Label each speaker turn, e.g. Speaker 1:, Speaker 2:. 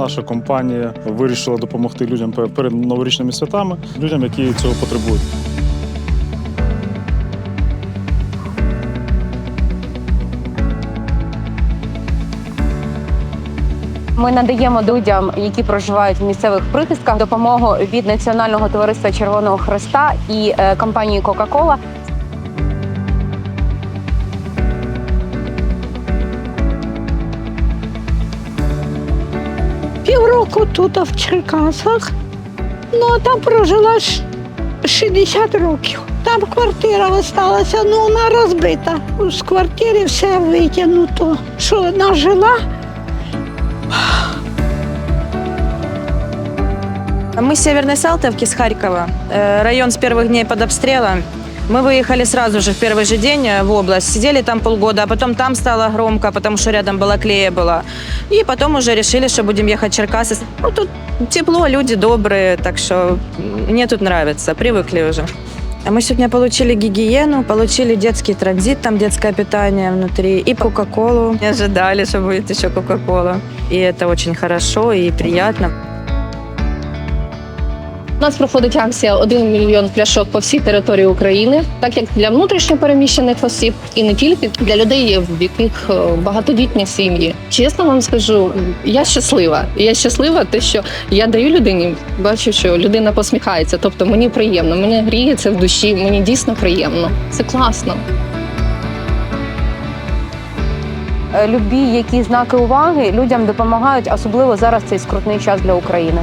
Speaker 1: Наша компанія вирішила допомогти людям перед новорічними святами, людям, які цього потребують.
Speaker 2: Ми надаємо людям, які проживають в місцевих прихистках, допомогу від Національного товариства Червоного Хреста і е, компанії Coca-Cola.
Speaker 3: Півроку тут в Черкасах. Ну, а там прожила ш- 60 років. Там квартира залишилася, ну вона розбита. З квартири все витягнуто. Що вона жила,
Speaker 4: Мы с Северной Салтовки, с Харькова. Э, Район с первых дней под обстрелом. Мы выехали сразу же в первый же день э, в область. Сидели там полгода, а потом там стало громко, потому что рядом Балаклея была. И потом уже решили, что будем ехать в Черкасы. Ну, тут тепло, люди добрые, так что мне тут нравится, привыкли уже. Мы сегодня получили гигиену, получили детский транзит, там детское питание внутри, и Кока-Колу. Не ожидали, что будет еще Кока-Кола. И это очень хорошо и приятно.
Speaker 5: Нас проходить акція 1 мільйон пляшок по всій території України, так як для внутрішньопереміщених осіб і не тільки для людей, в яких е, багатодітні сім'ї. Чесно вам скажу, я щаслива. Я щаслива, те, що я даю людині, бачу, що людина посміхається. Тобто мені приємно, мене гріє це в душі, мені дійсно приємно. Це класно.
Speaker 2: Е, Любі, які знаки уваги людям допомагають, особливо зараз цей скрутний час для України.